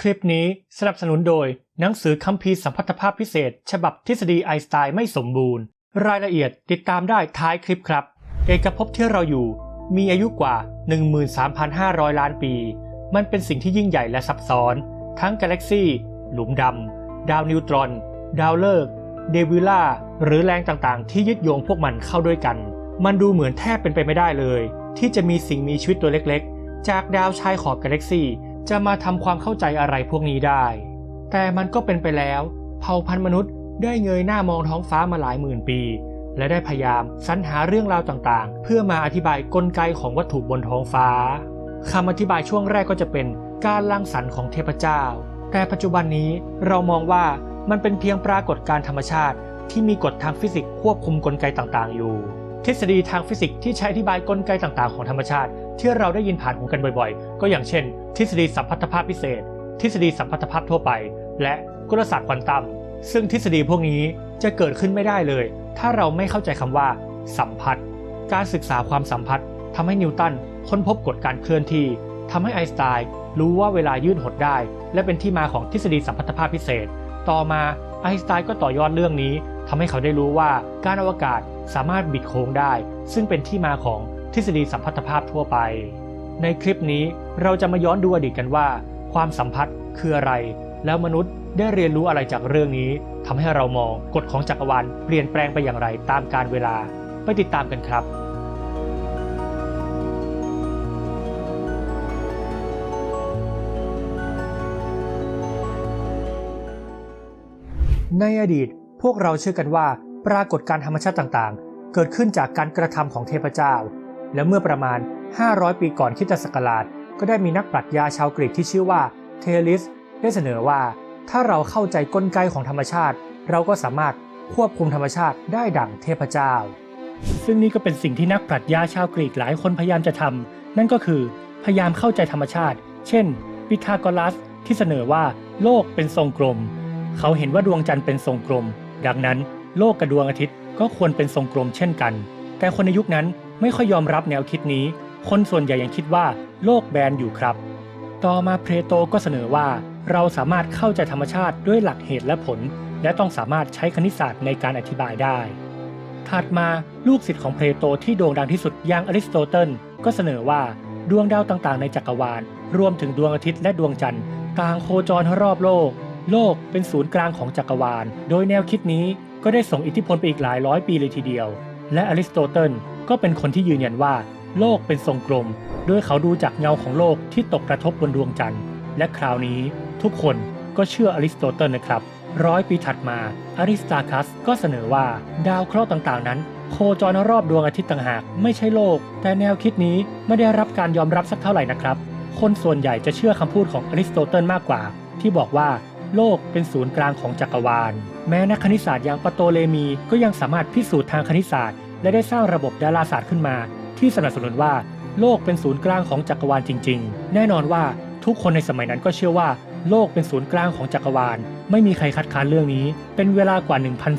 คลิปนี้สนับสนุนโดย หนังสือคัมภีร์สัมพัทธภาพพิเศษ ฉบับทฤษฎีไอน์สไตน์ไม่สมบูรณ์ รายละเอียดติดตามได้ท้ายคลิปครับ เอกภพที่เราอยู่ มีอายุกว่า 13,500 ล้านปี มันเป็นสิ่งที่ยิ่งใหญ่และซับซ้อน ทั้งกาแล็กซี่ หลุมดำ ดาวนิวตรอน ดาวฤกษ์เดวิล่า หรือแรงต่างๆ ที่ยึดโยงพวกมันเข้าด้วยกัน มันดูเหมือนแทบเป็นไปไม่ได้เลย ที่จะมีสิ่งมีชีวิตตัวเล็กๆ จากดาวชายขอบกาแล็กซี่ จะมาทำความเข้าใจอะไรพวกนี้ได้ แต่มันก็เป็นไปแล้ว เผ่าพันธุ์มนุษย์ได้เงยหน้ามองท้องฟ้ามาหลายหมื่นปี และได้พยายามสรรหาเรื่องราวต่างๆ เพื่อมาอธิบายกลไกของวัตถุบนท้องฟ้าคำอธิบายช่วงแรกก็จะเป็นการลังสรรค์ของเทพเจ้า แต่ปัจจุบันนี้เรามองว่ามันเป็นเพียงปรากฏการธรรมชาติที่มีกฎทางฟิสิกส์ควบคุมกลไกต่างๆอยู่ ทฤษฎีทางฟิสิกส์ที่ใช้อธิบายกลไกต่างๆของธรรมชาติ ที่เราได้ยินผ่านหูกันบ่อยๆ ก็อย่างเช่น ทฤษฎีสัมพัทธภาพพิเศษ ทฤษฎีสัมพัทธภาพทั่วไป และกลศาสตร์ควอนตัม ซึ่งทฤษฎีพวกนี้จะเกิดขึ้นไม่ได้เลย ถ้าเราไม่เข้าใจคำว่า สัมพัทธ์การศึกษาความสัมพัทธ์ทำให้นิวตันค้นพบกฎการเคลื่อนที่ทำให้ไอน์สไตน์รู้ว่าเวลายืดหดได้ และเป็นที่มาของทฤษฎีสัมพัทธภาพพิเศษ ต่อมาไอน์สไตน์ก็ต่อยอดเรื่องนี้ทำให้เขาได้รู้ว่าการอวกาศ สามารถบิดโค้งได้ ซึ่งเป็นที่มาของทฤษฎีสัมพัทธภาพทั่วไป ในคลิปนี้เราจะมาย้อนดูอดีตกันว่า ความสัมพัทธ์คืออะไร แล้วมนุษย์ได้เรียนรู้อะไรจากเรื่องนี้ทำให้เรามองกฎของจักรวาลเปลี่ยนแปลงไปอย่างไรตามกาลเวลาไปติดตามกันครับในอดีตพวกเราเชื่อกันว่า ปรากฏการธรรมชาติต่างๆ เกิดขึ้นจากการกระทำของเทพเจ้า และเมื่อประมาณ 500 ปีก่อนคริสตศักราช ก็ได้มีนักปรัชญาชาวกรีกที่ชื่อว่าเทลิสได้เสนอว่า ถ้าเราเข้าใจกลไกของธรรมชาติ เราก็สามารถควบคุมธรรมชาติได้ดั่งเทพเจ้า ซึ่งนี่ก็เป็นสิ่งที่นักปรัชญาชาวกรีกหลายคนพยายามจะทำนั่นก็คือพยายามเข้าใจธรรมชาติ เช่นปิทาโกรัสที่เสนอว่าโลกเป็นทรงกลม เขาเห็นว่าดวงจันทร์เป็นทรงกลม ดังนั้น โลกกับดวงอาทิตย์ก็ควรเป็นทรงกลมเช่นกัน แต่คนในยุคนั้นไม่ค่อยยอมรับแนวคิดนี้ คนส่วนใหญ่ยังคิดว่าโลกแบนอยู่ครับ ต่อมาเพลโตก็เสนอว่า เราสามารถเข้าใจธรรมชาติด้วยหลักเหตุและผล และต้องสามารถใช้คณิตศาสตร์ในการอธิบายได้ ถัดมาลูกศิษย์ของเพลโตที่โด่งดังที่สุดอย่างอริสโตเติลก็เสนอว่าดวงดาวต่างๆ ในจักรวาล รวมถึงดวงอาทิตย์และดวงจันทร์ต่างโคจรรอบโลก โลกเป็นศูนย์กลางของจักรวาล โดยแนวคิดนี้ ก็ได้ส่งอิทธิพลไปอีกหลายร้อยปีเลยทีเดียว และอริสโตเติลก็เป็นคนที่ยืนยันว่า โลกเป็นทรงกลมโดยเขาดูจากเงาของโลกที่ตกกระทบบนดวงจันทร์ และคราวนี้ทุกคนก็เชื่ออริสโตเติลนะครับ ร้อยปีถัดมาอริสตาคัสก็เสนอว่าดาวเคราะห์ต่างๆ นั้น โคจรรอบดวงอาทิตย์ต่างหาก ไม่ใช่โลก แต่แนวคิดนี้ไม่ได้รับการยอมรับสักเท่าไหร่นะครับ คนส่วนใหญ่จะเชื่อคำพูดของอริสโตเติลมากกว่า ที่บอกว่า โลกเป็นศูนย์กลางของจักรวาล แม้นักคณิตศาสตร์อย่างปโตเลมีก็ยังสามารถพิสูจน์ทางคณิตศาสตร์ และได้สร้างระบบดาราศาสตร์ขึ้นมา ที่สนับสนุนว่าโลกเป็นศูนย์กลางของจักรวาลจริง ๆ แน่นอนว่าทุกคนในสมัยนั้นก็เชื่อว่า โลกเป็นศูนย์กลางของจักรวาล ไม่มีใครคัดค้านเรื่องนี้ เป็นเวลากว่า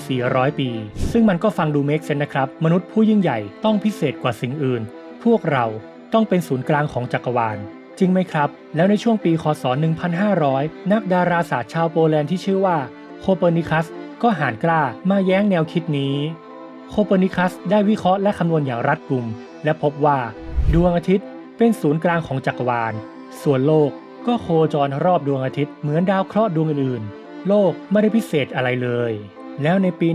1,400 ปี ซึ่งมันก็ฟังดูเมคเซนนะครับ มนุษย์ผู้ยิ่งใหญ่ต้องพิเศษกว่าสิ่งอื่น พวกเราต้องเป็นศูนย์กลางของจักรวาล จริงไหมครับ แล้วในช่วงปีคศ 1500 นักดาราศาสตร์ชาวโปแลนด์ที่ชื่อว่าโคเปอร์นิคัสก็หานกล้ามาแย้งแนวคิดนี้ โคเปอร์นิคัสได้วิเคราะห์และคำนวณอย่างรัดกุม และพบว่า ดวงอาทิตย์เป็นศูนย์กลางของจักรวาล ส่วนโลกก็โคจรรอบดวงอาทิตย์เหมือนดาวเคราะห์ดวงอื่นๆ โลกไม่ได้พิเศษอะไรเลย แล้วในปี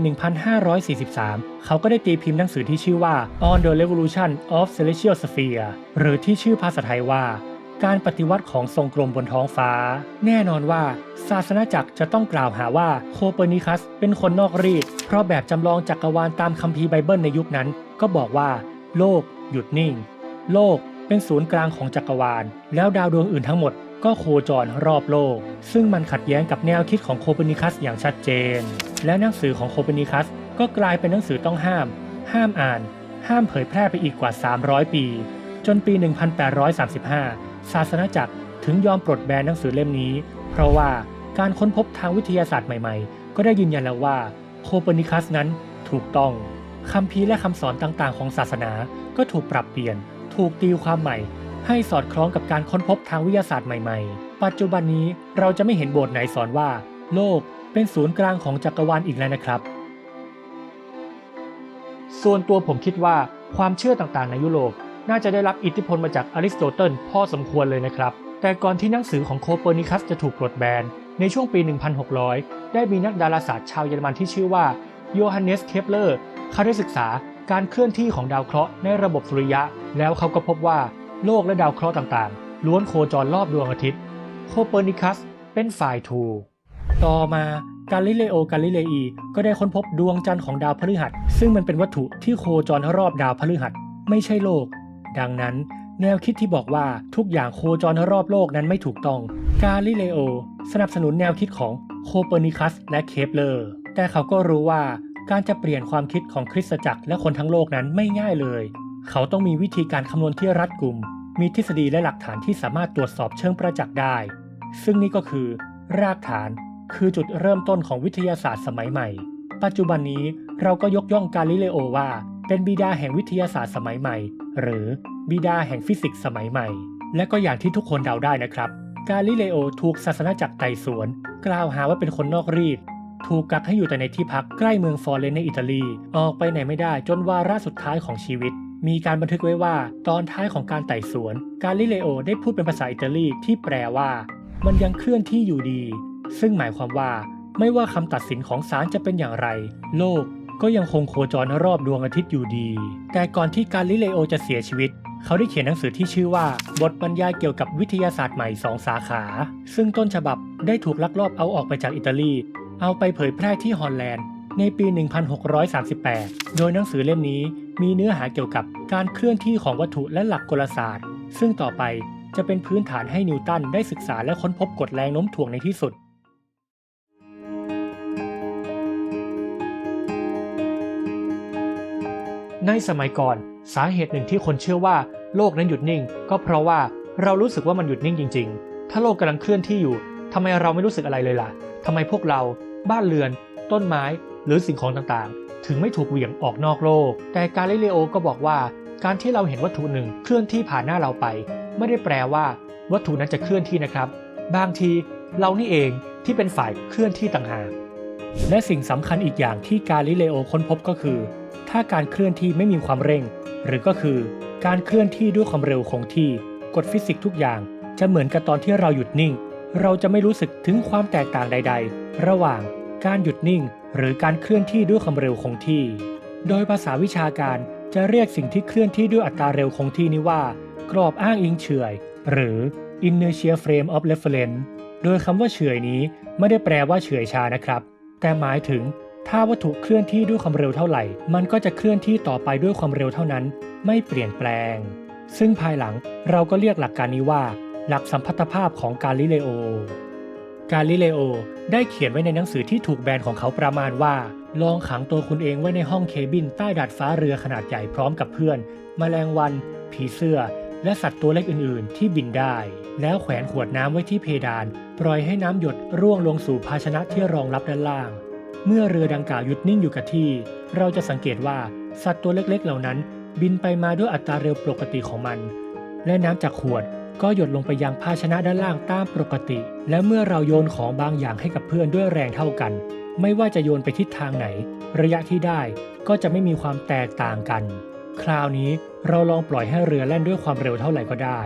1543 เขาก็ได้ตีพิมพ์หนังสือที่ชื่อว่า On the Revolution of Celestial Sphere หรือที่ชื่อภาษาไทยว่า การปฏิวัติของทรงกลมบนท้องฟ้า แน่นอนว่า ศาสนาจักรจะต้องกล่าวหาว่าโคเปอร์นิคัสเป็นคนนอกรีด เพราะแบบจำลองจักรวาลตามคัมภีร์ไบเบิลในยุคนั้น ก็บอกว่า โลก หยุดนิ่ง โลกเป็นศูนย์กลางของจักรวาล แล้วดาวดวงอื่นทั้งหมดก็โคจรรอบโลก ซึ่งมันขัดแย้งกับแนวคิดของโคเปอร์นิคัสอย่างชัดเจน และหนังสือของโคเปอร์นิคัสก็กลายเป็นหนังสือต้องห้าม ห้ามอ่าน ห้ามเผยแพร่ไปอีกกว่า 300 ปี จนปี 1835 ศาสนาจักรถึงยอมปลดแบนหนังสือเล่มนี้ เพราะว่าการค้นพบทางวิทยาศาสตร์ใหม่ๆ ก็ได้ยืนยันแล้วว่าโคเปอร์นิคัสนั้นถูกต้องคำพีและคำสอนต่างๆ ของศาสนาก็ถูกปรับเปลี่ยน ถูกตีความใหม่ ให้สอดคล้องกับการค้นพบทางวิทยาศาสตร์ใหม่ๆ ปัจจุบันนี้เราจะไม่เห็นโบสถ์ไหนสอนว่า โลกเป็นศูนย์กลางของจักรวาลอีกแล้วนะครับ ส่วนตัวผมคิดว่าความเชื่อต่างๆ ในยุโรป น่าจะได้รับอิทธิพลมาจากอริสโตเติลพอสมควรเลยนะครับ แต่ก่อนที่หนังสือของโคเปอร์นิคัสจะถูกปลดแบน ในช่วงปี 1600 ได้มีนักดาราศาสตร์ชาวเยอรมันที่ชื่อว่าโยฮันเนสเคปเลอร์เขาได้ศึกษาการเคลื่อนที่ของดาวเคราะห์ในระบบสุริยะ แล้วเขาก็พบว่าโลกและดาวเคราะห์ต่างๆ ล้วนโคจรรอบดวงอาทิตย์ โคเปอร์นิคัสเป็นฝ่ายถูก ต่อมากาลิเลโอกาลิเลอีก็ได้ค้นพบดวงจันทร์ของดาวพฤหัส ซึ่งมันเป็นวัตถุที่โคจรรอบดาวพฤหัส ไม่ใช่โลก ดังนั้น แนวคิดที่บอกว่าทุกอย่างโคจรรอบโลกนั้นไม่ถูกต้อง กาลิเลโอ สนับสนุนแนวคิดของโคเปอร์นิคัสและเคปเลอร์ แต่เขาก็รู้ว่าการจะเปลี่ยนความคิดของคริสตจักรและคนทั้งโลกนั้นไม่ง่ายเลย เขาต้องมีวิธีการคำนวณที่รัดกุม มีทฤษฎีและหลักฐานที่สามารถตรวจสอบเชิงประจักษ์ได้ ซึ่งนี่ก็คือ รากฐานคือจุดเริ่มต้นของวิทยาศาสตร์สมัยใหม่ ปัจจุบันนี้เราก็ยกย่องกาลิเลโอว่า เป็นบิดาแห่งวิทยาศาสตร์สมัยใหม่ หรือบิดาแห่งฟิสิกส์สมัยใหม่ และก็อย่างที่ทุกคนเดาได้นะครับ กาลิเลโอถูกศาสนาจักรไต่สวน กล่าวหาว่าเป็นคนนอกรีด ถูกกักให้อยู่แต่ในที่พักใกล้เมืองฟลอเรนในอิตาลี ออกไปไหนไม่ได้จนวาระสุดท้ายของชีวิต มีการบันทึกไว้ว่า ตอนท้ายของการไต่สวน กาลิเลโอได้พูดเป็นภาษาอิตาลีที่แปลว่า มันยังเคลื่อนที่อยู่ดี ซึ่งหมายความว่าไม่ว่าคำตัดสินของศาลจะเป็นอย่างไร โลก ก็ยังคงโคจรรอบดวงอาทิตย์อยู่ดี แต่ก่อนที่กาลิเลโอจะเสียชีวิต เขาได้เขียนหนังสือที่ชื่อว่า บทบรรยายเกี่ยวกับวิทยาศาสตร์ใหม่สองสาขา ซึ่งต้นฉบับได้ถูกลักลอบเอาออกไปจากอิตาลี เอาไปเผยแพร่ที่ฮอลแลนด์ ในปี 1638 โดยหนังสือเล่มนี้มีเนื้อหาเกี่ยวกับการเคลื่อนที่ของวัตถุและหลักกลศาสตร์ ซึ่งต่อไปจะเป็นพื้นฐานให้นิวตันได้ศึกษาและค้นพบกฎแรงโน้มถ่วงในที่สุด ในสมัยก่อนสาเหตุหนึ่งที่คนเชื่อว่าโลกนั้นหยุดนิ่ง ก็เพราะว่าเรารู้สึกว่ามันหยุดนิ่งจริง ๆ ถ้าโลกกำลังเคลื่อนที่อยู่ทำไมเราไม่รู้สึกอะไรเลยล่ะทำไมพวกเราบ้านเรือน ต้นไม้ หรือสิ่งของต่างๆ ถึงไม่ถูกเหวี่ยงออกนอกโลก แต่กาลิเลโอก็บอกว่า การที่เราเห็นวัตถุหนึ่งเคลื่อนที่ผ่านหน้าเราไป ไม่ได้แปลว่า วัตถุนั้นจะเคลื่อนที่นะครับ บางทีเรานี่เองที่เป็นฝ่ายเคลื่อนที่ต่างหากและสิ่งสำคัญอีกอย่างที่กาลิเลโอค้นพบก็คือ ถ้าการเคลื่อนที่ไม่มีความเร่ง หรือก็คือการเคลื่อนที่ด้วยความเร็วคงที่กฎฟิสิกส์ทุกอย่างจะเหมือนกับตอนที่เราหยุดนิ่ง เราจะไม่รู้สึกถึงความแตกต่างใด ๆ ระหว่างการหยุดนิ่ง หรือการเคลื่อนที่ด้วยความเร็วคงที่ โดยภาษาวิชาการจะเรียกสิ่งที่เคลื่อนที่ด้วยอัตราเร็วคงที่นี้ว่า กรอบอ้างอิงเฉยหรือ inertia frame of reference โดยคำว่าเฉยนี้ไม่ได้แปลว่าเฉยชานะครับ แต่หมายถึง ถ้าวัตถุเคลื่อนที่ด้วยความเร็วเท่าไหร่ มันก็จะเคลื่อนที่ต่อไปด้วยความเร็วเท่านั้น ไม่เปลี่ยนแปลง ซึ่งภายหลังเราก็เรียกหลักการนี้ว่า หลักสัมพัทธภาพของกาลิเลโอ กาลิเลโอได้เขียนไว้ในหนังสือที่ถูกแบนของเขาประมาณว่า ลองขังตัวคุณเองไว้ในห้องเคบินใต้ดาดฟ้าเรือขนาดใหญ่พร้อมกับเพื่อนแมลงวัน ผีเสื้อ และสัตว์ตัวเล็กอื่น ๆ ที่บินได้ แล้วแขวนขวดน้ำไว้ที่เพดาน ปล่อยให้น้ำหยดร่วงลงสู่ภาชนะที่รองรับด้านล่าง เมื่อเรือดังกล่าวหยุดนิ่งอยู่กับที่ เราจะสังเกตว่าสัตว์ตัวเล็กๆ เหล่านั้น บินไปมาด้วยอัตราเร็วปกติของมัน และน้ำจากขวดก็หยดลงไปยังภาชนะด้านล่างตามปกติ และเมื่อเราโยนของบางอย่างให้กับเพื่อนด้วยแรงเท่ากัน ไม่ว่าจะโยนไปทิศทางไหน ระยะที่ได้ก็จะไม่มีความแตกต่างกัน คราวนี้เราลองปล่อยให้เรือแล่นด้วยความเร็วเท่าไหร่ก็ได้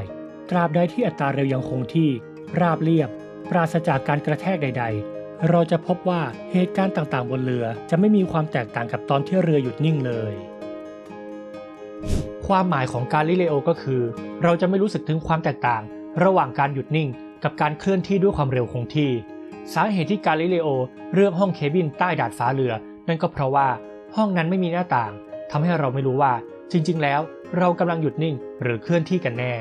ตราบใดที่อัตราเร็วยังคงที่ ราบเรียบ ปราศจากการกระแทกใด ๆ เราจะพบว่าเหตุการณ์ต่างๆ บนเรือจะไม่มีความแตกต่างกับตอนที่เรือหยุดนิ่งเลย ความหมายของกาลิเลโอก็คือ เราจะไม่รู้สึกถึงความแตกต่าง ระหว่างการหยุดนิ่ง กับการเคลื่อนที่ด้วยความเร็วคงที่ สาเหตุที่กาลิเลโอเลือกห้องเคบินใต้ดาดฟ้าเรือ นั่นก็เพราะว่าห้องนั้นไม่มีหน้าต่างทำให้เราไม่รู้ว่า จริง ๆ แล้วเรากำลังหยุดนิ่ง หรือเคลื่อนที่กันแน่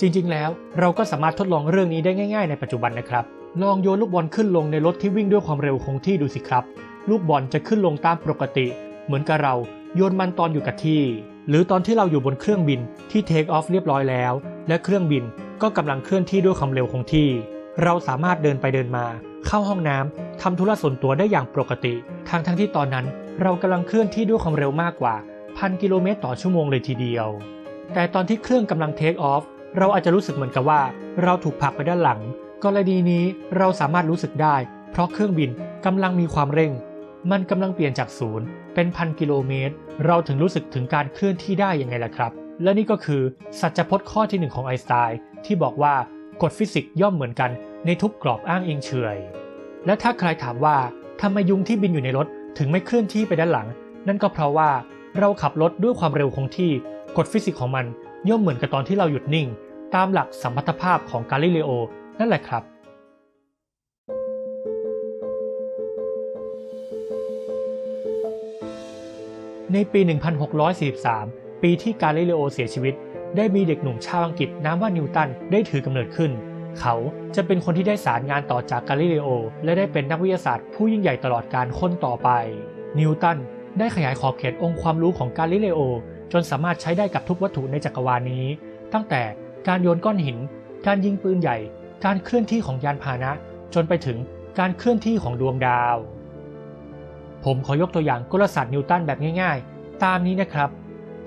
จริง ๆ แล้วเราก็สามารถทดลองเรื่องนี้ได้ง่าย ๆ ในปัจจุบันนะครับ ลองโยนลูกบอลขึ้นลงในรถที่วิ่งด้วยความเร็วคงที่ดูสิครับ ลูกบอลจะขึ้นลงตามปกติ เหมือนกับเราโยนมันตอนอยู่กับที่ หรือตอนที่เราอยู่บนเครื่องบินที่เทคออฟเรียบร้อยแล้ว และเครื่องบินก็กำลังเคลื่อนที่ด้วยความเร็วคงที่ เราสามารถเดินไปเดินมา เข้าห้องน้ำทำธุระส่วนตัวได้อย่างปกติทั้งทั้งที่ตอนนั้นเรากำลังเคลื่อนที่ด้วยความเร็วมากกว่าพันกิโลเมตรต่อชั่วโมงเลยทีเดียว แต่ตอนที่เครื่องกำลังเทคออฟเราอาจจะรู้สึกเหมือนกับว่า เราถูกผลักไปด้านหลัง กรณีนี้เราสามารถรู้สึกได้ เพราะเครื่องบินกำลังมีความเร่ง มันกำลังเปลี่ยนจากศูนย์เป็นพันกิโลเมตร เราถึงรู้สึกถึงการเคลื่อนที่ได้ยังไงล่ะครับ และนี่ก็คือสัจพจน์ข้อที่หนึ่งของไอน์สไตน์ที่บอกว่ากฎฟิสิกส์ย่อมเหมือนกันในทุกกรอบอ้างอิงเฉยและถ้าใครถามว่าทำไมยุงที่บินอยู่ในรถถึงไม่เคลื่อนที่ไปด้านหลัง นั่นก็เพราะว่าเราขับรถด้วยความเร็วคงที่กฎฟิสิกส์ของมันย่อมเหมือนกับตอนที่เราหยุดนิ่ง ตามหลักสัมพัทธภาพของกาลิเลโอ นั่นแหละครับในปี 1643 ปีที่กาลิเลโอเสียชีวิต ได้มีเด็กหนุ่มชาวอังกฤษนามว่านิวตันได้ถือกำเนิดขึ้น เขาจะเป็นคนที่ได้สารงานต่อจากกาลิเลโอ และได้เป็นนักวิทยาศาสตร์ผู้ยิ่งใหญ่ตลอดการคนต่อไป นิวตันได้ขยายขอบเขตองค์ความรู้ของกาลิเลโอ จนสามารถใช้ได้กับทุกวัตถุในจักรวาลนี้ ตั้งแต่การโยนก้อนหิน การยิงปืนใหญ่ การเคลื่อนที่ของยานพาหนะจนไปถึงการเคลื่อนที่ของดวงดาว ผมขอยกตัวอย่างกลศาสตร์นิวตันแบบง่ายๆ ตามนี้นะครับ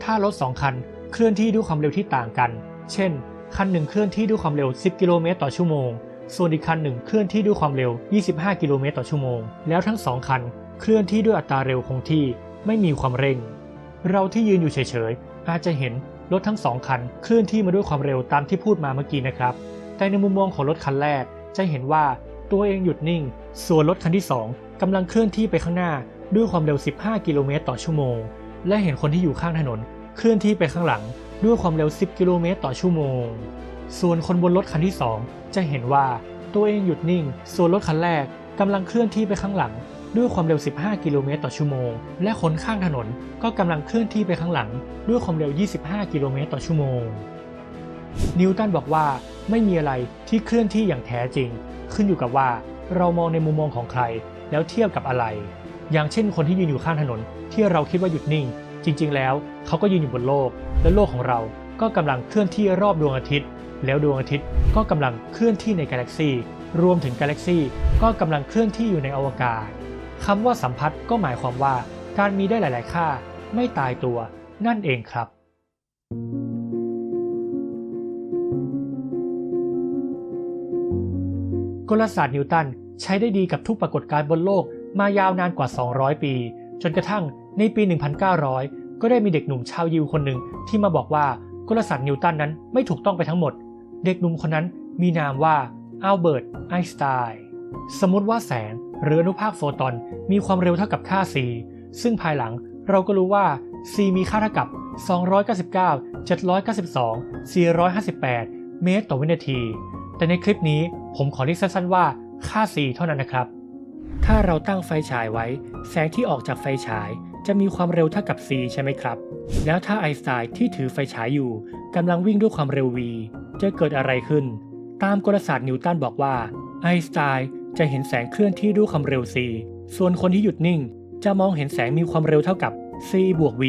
ถ้ารถ2คันเคลื่อนที่ด้วยความเร็วที่ต่างกัน เช่น คันหนึ่งเคลื่อนที่ด้วยความเร็ว 10 กิโลเมตรต่อชั่วโมง ส่วนอีกคันหนึ่งเคลื่อนที่ด้วยความเร็ว 25 กิโลเมตรต่อชั่วโมง แล้วทั้งสองคันเคลื่อนที่ด้วยอัตราเร็วคงที่ไม่มีความเร่ง เราที่ยืนอยู่เฉยๆอาจจะเห็นรถทั้งสองคันเคลื่อนที่มาด้วยความเร็วตามที่พูดมาเมื่อกี้นะครับ แต่ในมุมมองของรถคันแรก จะเห็นว่าตัวเองหยุดนิ่ง ส่วนรถคันที่ 2กำลังเคลื่อนที่ไปข้างหน้าด้วยความเร็ว 15 กิโลเมตรต่อชั่วโมง และเห็นคนที่อยู่ข้างถนน เคลื่อนที่ไปข้างหลังด้วยความเร็ว 10 กิโลเมตรต่อชั่วโมง ส่วนคนบนรถคันที่ 2 จะเห็นว่าตัวเองหยุดนิ่ง ส่วนรถคันแรกกำลังเคลื่อนที่ไปข้างหลัง ด้วยความเร็ว 15 กิโลเมตรต่อชั่วโมง และคนข้างถนนก็กำลังเคลื่อนที่ไปข้างหลัง ด้วยความเร็ว 25 กิโลเมตรต่อชั่วโมง นิวตันบอกว่าไม่มีอะไรที่เคลื่อนที่อย่างแท้จริง ขึ้นอยู่กับว่าเรามองในมุมมองของใคร แล้วเทียบกับอะไร อย่างเช่นคนที่ยืนอยู่ข้างถนน ที่เราคิดว่าหยุดนิ่ง จริง ๆ แล้วเขาก็ยืนอยู่บนโลก และโลกของเราก็กำลังเคลื่อนที่รอบดวงอาทิตย์ แล้วดวงอาทิตย์ก็กำลังเคลื่อนที่ในกาแล็กซีรวมถึงกาแล็กซีก็กำลังเคลื่อนที่อยู่ในอวกาศคำว่าสัมพัทธ์ก็หมายความว่าการมีได้หลาย ๆ ค่า ไม่ตายตัวนั่นเองครับ กลศาสตร์นิวตันใช้ได้ดีกับทุกปรากฏการณ์บนโลกมายาวนานกว่า 200 ปี จนกระทั่งในปี 1900 ก็ได้มีเด็กหนุ่มชาวยิวคนหนึ่งที่มาบอกว่ากลศาสตร์นิวตันนั้นไม่ถูกต้องไปทั้งหมด เด็กหนุ่มคนนั้นมีนามว่าอัลเบิร์ตไอน์สไตน์สมมติว่าแสงหรืออนุภาคโฟตอนมีความเร็วเท่ากับค่า c ซึ่งภายหลังเราก็รู้ว่า c มีค่าเท่ากับ 299 792 458 เมตรต่อวินาที แต่ในคลิปนี้ ผมขอเรียกสั้นๆว่าค่า c เท่านั้นนะครับ ถ้าเราตั้งไฟฉายไว้ แสงที่ออกจากไฟฉาย จะมีความเร็วเท่ากับ c ใช่ไหมครับ แล้วถ้าไอน์สไตน์ที่ถือไฟฉายอยู่กำลังวิ่งด้วยความเร็ว v จะเกิดอะไรขึ้น ตามกลศาสตร์นิวตันบอกว่า ไอน์สไตน์จะเห็นแสงเคลื่อนที่ด้วยความเร็ว c ส่วนคนที่หยุดนิ่ง จะมองเห็นแสงมีความเร็วเท่ากับ c บวก v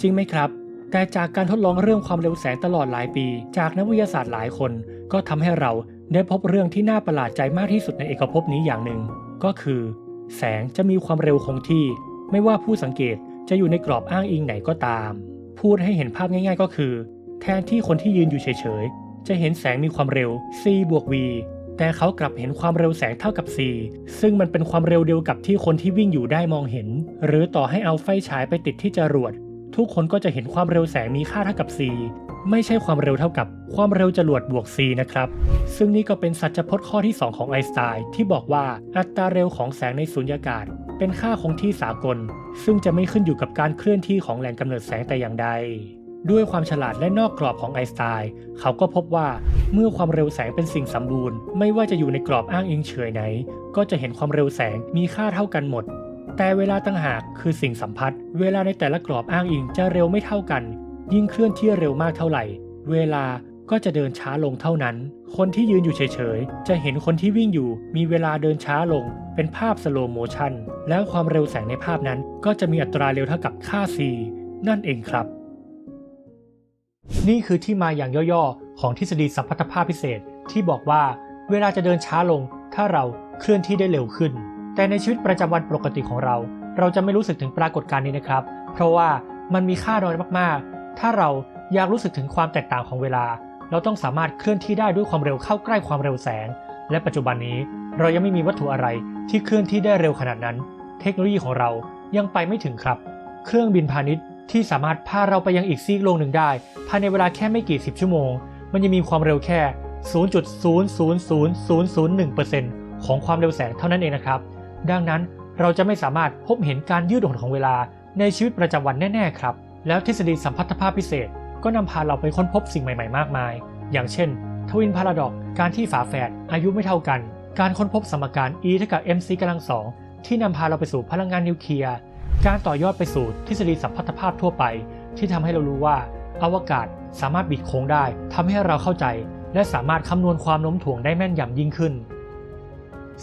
จริงไหมครับ แต่จากการทดลองเรื่องความเร็วแสงตลอดหลายปี จากนักวิทยาศาสตร์หลายคน ก็ทำให้เรา ได้พบเรื่องที่น่าประหลาดใจมากที่สุดในเอกภพนี้อย่างหนึ่ง ก็คือ แสงจะมีความเร็วคงที่ ไม่ว่าผู้สังเกตจะอยู่ในกรอบอ้างอิงไหนก็ตาม พูดให้เห็นภาพง่ายๆ ก็คือ แทนที่คนที่ยืนอยู่เฉยๆ จะเห็นแสงมีความเร็ว c บวก v แต่เขากลับเห็นความเร็วแสงเท่ากับ c ซึ่งมันเป็นความเร็วเดียวกับที่คนที่วิ่งอยู่ได้มองเห็น หรือต่อให้เอาไฟฉายไปติดที่จรวด ทุกคนก็จะเห็นความเร็วแสงมีค่าเท่ากับ c ไม่ใช่ความเร็วเท่ากับความเร็วจรวดบวก c นะครับ ซึ่งนี่ก็เป็นสัจพจน์ข้อที่ 2 ของไอน์สไตน์ที่บอกว่าอัตราเร็วของแสงในสุญญากาศ เป็นค่าคงที่สากล ซึ่งจะไม่ขึ้นอยู่กับการเคลื่อนที่ของแหล่งกำเนิดแสงแต่อย่างใด ด้วยความฉลาดและนอกกรอบของไอน์สไตน์เขาก็พบว่าเมื่อความเร็วแสงเป็นสิ่งสมบูรณ์ ไม่ว่าจะอยู่ในกรอบอ้างอิงเฉยไหน ก็จะเห็นความเร็วแสงมีค่าเท่ากันหมดแต่เวลาตั้งหากคือสิ่งสัมพัทธ์ เวลาในแต่ละกรอบอ้างอิงจะเร็วไม่เท่ากัน ยิ่งเคลื่อนที่เร็วมากเท่าไหร่ เวลาก็จะเดินช้าลงเท่านั้น คนที่ยืนอยู่เฉยๆ จะเห็นคนที่วิ่งอยู่มีเวลาเดินช้าลง เป็นภาพสโลโมชันแล้วความเร็วแสงในภาพนั้น ก็จะมีอัตราเร็วเท่ากับค่า c นั่นเองครับ นี่คือที่มาอย่างย่อๆ ของทฤษฎีสัมพัทธภาพพิเศษ ที่บอกว่า เวลาจะเดินช้าลง ถ้าเราเคลื่อนที่ได้เร็วขึ้น แต่ในชีวิตประจำวันปกติของเรา เราจะไม่รู้สึกถึงปรากฏการณ์นี้นะครับ เพราะว่ามันมีค่าน้อยมากๆ ถ้าเราอยากรู้สึกถึงความแตกต่างของเวลา เราต้องสามารถเคลื่อนที่ได้ด้วยความเร็วเข้าใกล้ความเร็วแสง และปัจจุบันนี้เรายังไม่มีวัตถุอะไรที่เคลื่อนที่ได้เร็วขนาดนั้น เทคโนโลยีของเรายังไปไม่ถึงครับ เครื่องบินพาณิชย์ที่สามารถพาเราไปยังอีกซีกโลกหนึ่งได้ ภายในเวลาแค่ไม่กี่สิบชั่วโมง มันยังมีความเร็วแค่ 0.0000001%ของความเร็วแสงเท่านั้นเองนะครับ ดังนั้นเราจะไม่สามารถพบเห็นการยืดหดของเวลาในชีวิตประจำวันแน่ ๆ ครับ แล้วทฤษฎีสัมพัทธภาพพิเศษ ก็นำพาเราไปค้นพบสิ่งใหม่ๆ มากมาย อย่างเช่น ทวินพาราดอกการที่ฝาแฝดอายุไม่เท่ากัน การค้นพบสมการ E เท่ากับ mc กำลังสองที่นำพาเราไปสู่พลังงานนิวเคลียร์ การต่อยอดไปสู่ทฤษฎีสัมพัทธภาพทั่วไป ที่ทำให้เรารู้ว่า อวกาศสามารถบิดโค้งได้ทำให้เราเข้าใจ และสามารถคำนวณความโน้มถ่วงได้แม่นยำยิ่งขึ้น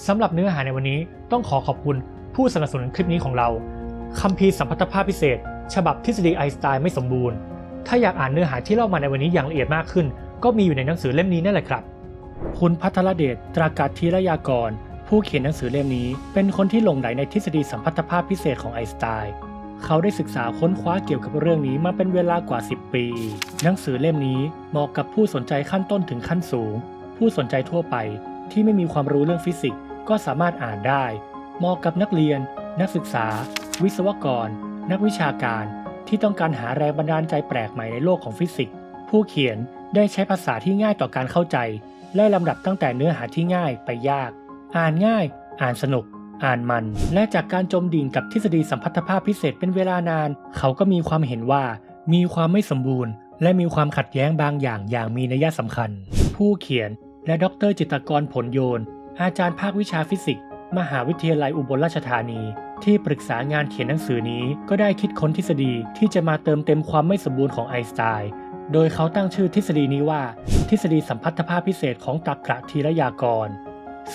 สำหรับเนื้อหาในวันนี้ต้องขอขอบคุณผู้สนับสนุนคลิปนี้ของเราคัมภีร์สัมพัทธภาพพิเศษ ฉบับทฤษฎีไอน์สไตน์ไม่สมบูรณ์ ถ้าอยากอ่านเนื้อหาที่เล่ามาในวันนี้อย่างละเอียดมากขึ้น ก็มีอยู่ในหนังสือเล่มนี้นั่นแหละครับ คุณพัทรเดชตรากัดธีรยากร ผู้เขียนหนังสือเล่มนี้ เป็นคนที่หลงไหลในทฤษฎีสัมพัทธภาพพิเศษของไอน์สไตน์เขาได้ศึกษาค้นคว้าเกี่ยวกับเรื่องนี้มาเป็นเวลากว่า 10 ปี หนังสือเล่มนี้เหมาะกับผู้สนใจขั้นต้นถึงขั้นสูง ผู้สนใจทั่วไปที่ไม่มีความรู้เรื่องฟิสิกส์ก็สามารถอ่านได้ เหมาะกับนักเรียน นักศึกษา วิศวกร นักวิชาการที่ต้องการหาแรงบันดาลใจแปลกใหม่ในโลกของฟิสิกส์ ผู้เขียนได้ใช้ภาษาที่ง่ายต่อการเข้าใจไล่ลำดับตั้งแต่เนื้อหาที่ง่ายไปยาก อ่านง่าย อ่านสนุก อ่านมัน และจากการจมดิ่งกับทฤษฎีสัมพัทธภาพพิเศษเป็นเวลานาน เขาก็มีความเห็นว่า มีความไม่สมบูรณ์ และมีความขัดแย้งบางอย่างอย่างมีนัยสำคัญ ผู้เขียนและดรจิตกรผลโยน อาจารย์ภาควิชาฟิสิกส์ มหาวิทยาลัยอุบลราชธานี ที่ปรึกษางานเขียนหนังสือนี้ก็ได้คิดค้นทฤษฎีที่จะมาเติมเต็มความไม่สมบูรณ์ของไอน์สไตน์ โดยเขาตั้งชื่อทฤษฎีนี้ว่า ทฤษฎีสัมพัทธภาพพิเศษของตรรกะทีรยากร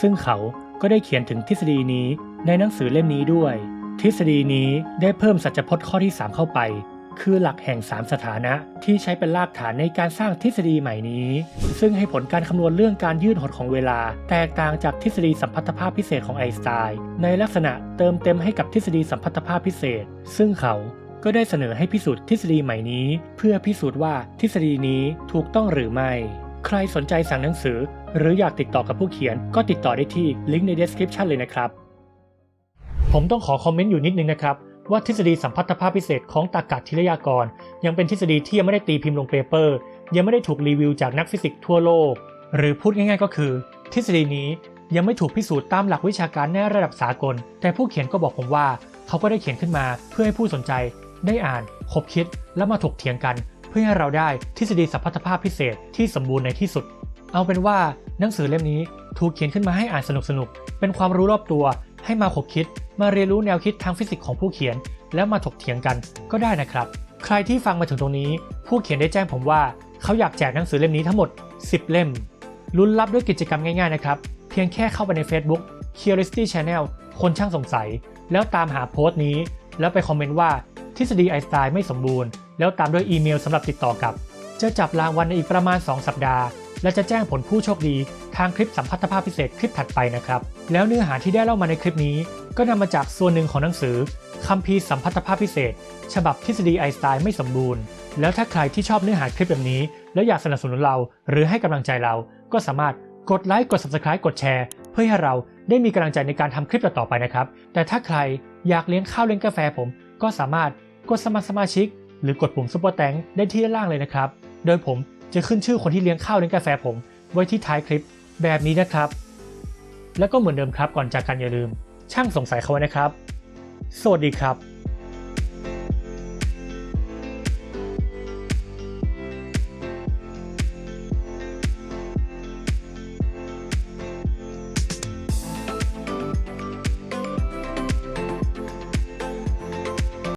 ซึ่งเขาก็ได้เขียนถึงทฤษฎีนี้ในหนังสือเล่มนี้ด้วย ทฤษฎีนี้ได้เพิ่มสัจพจน์ข้อที่ 3 เข้าไป คือหลักแห่ง 3 สถานะ ที่ใช้เป็นรากฐานในการสร้างทฤษฎีใหม่นี้ ซึ่งให้ผลการคำนวณเรื่องการยืดหดของเวลา แตกต่างจากทฤษฎีสัมพัทธภาพพิเศษของไอน์สไตน์ในลักษณะเติมเต็มให้กับทฤษฎีสัมพัทธภาพพิเศษ ซึ่งเขาก็ได้เสนอให้พิสูจน์ทฤษฎีใหม่นี้ เพื่อพิสูจน์ว่าทฤษฎีนี้ถูกต้องหรือไม่ ใครสนใจสั่งหนังสือ หรืออยากติดต่อกับผู้เขียน ก็ติดต่อได้ที่ลิงก์ใน description เลยนะครับ ผมต้องขอคอมเมนต์อยู่นิดนึงนะครับ ว่าทฤษฎีสัมพัทธภาพพิเศษของตากาศิลยากร ยังเป็นทฤษฎีที่ยังไม่ได้ตีพิมพ์ลงเปเปอร์ ยังไม่ได้ถูกรีวิวจากนักฟิสิกส์ทั่วโลก หรือพูดง่ายๆก็คือ ทฤษฎีนี้ยังไม่ถูกพิสูจน์ตามหลักวิชาการในระดับสากล แต่ผู้เขียนก็บอกผมว่า เขาก็ได้เขียนขึ้นมาเพื่อให้ผู้สนใจ ได้อ่านคบคิดและมาถกเถียงกัน เพื่อให้เราได้ทฤษฎีสัมพัทธภาพพิเศษที่สมบูรณ์ในที่สุด เอาเป็นว่าหนังสือเล่มนี้ถูกเขียนขึ้นมาให้อ่านสนุกๆเป็นความรู้รอบตัว ให้มาขบคิดมาเรียนรู้แนวคิดทางฟิสิกส์ของผู้เขียน แล้วมาถกเถียงกันก็ได้นะครับ ใครที่ฟังมาถึงตรงนี้ ผู้เขียนได้แจ้งผมว่า เขาอยากแจกหนังสือเล่มนี้ทั้งหมด 10 เล่มลุ้นรับด้วยกิจกรรมง่ายๆนะครับ เพียงแค่เข้าไปใน Facebook Curiosity Channel คนช่างสงสัย แล้วตามหาโพสต์นี้ แล้วไปคอมเมนต์ว่าทฤษฎีไอน์สไตน์ไม่สมบูรณ์ แล้วตามด้วยอีเมลสำหรับติดต่อกับ จะจับรางวัลในอีกประมาณ 2 สัปดาห์ และจะแจ้งผลผู้โชคดีทางคลิปสัมพัทธภาพพิเศษคลิปถัดไปนะครับ แล้วเนื้อหาที่ได้เล่ามาในคลิปนี้ ก็นำมาจากส่วนหนึ่งของหนังสือคัมภีร์สัมพัทธภาพพิเศษ ฉบับทฤษฎีไอน์สไตน์ไม่สมบูรณ์ แล้วถ้าใครที่ชอบเนื้อหาคลิปแบบนี้ แล้วอยากสนับสนุนเรา หรือให้กำลังใจเรา ก็สามารถกดไลค์กด subscribe กดแชร์ เพื่อให้เราได้มีกำลังใจในการทำคลิปต่อๆไปนะครับ แต่ถ้าใครอยากเลี้ยงข้าวเลี้ยงกาแฟผม ก็สามารถกดสมัครสมาชิก หรือกดปุ่มซุปเปอร์แตงได้ที่ด้านล่างเลยนะครับ โดยผม จะขึ้นชื่อคนที่เลี้ยงข้าวเลี้ยงกาแฟผมไว้ที่ท้ายคลิปแบบนี้นะครับ แล้วก็เหมือนเดิมครับก่อนจากกันอย่าลืม ช่างสงสัยเขาไว้นะครับ สวัสดีครับ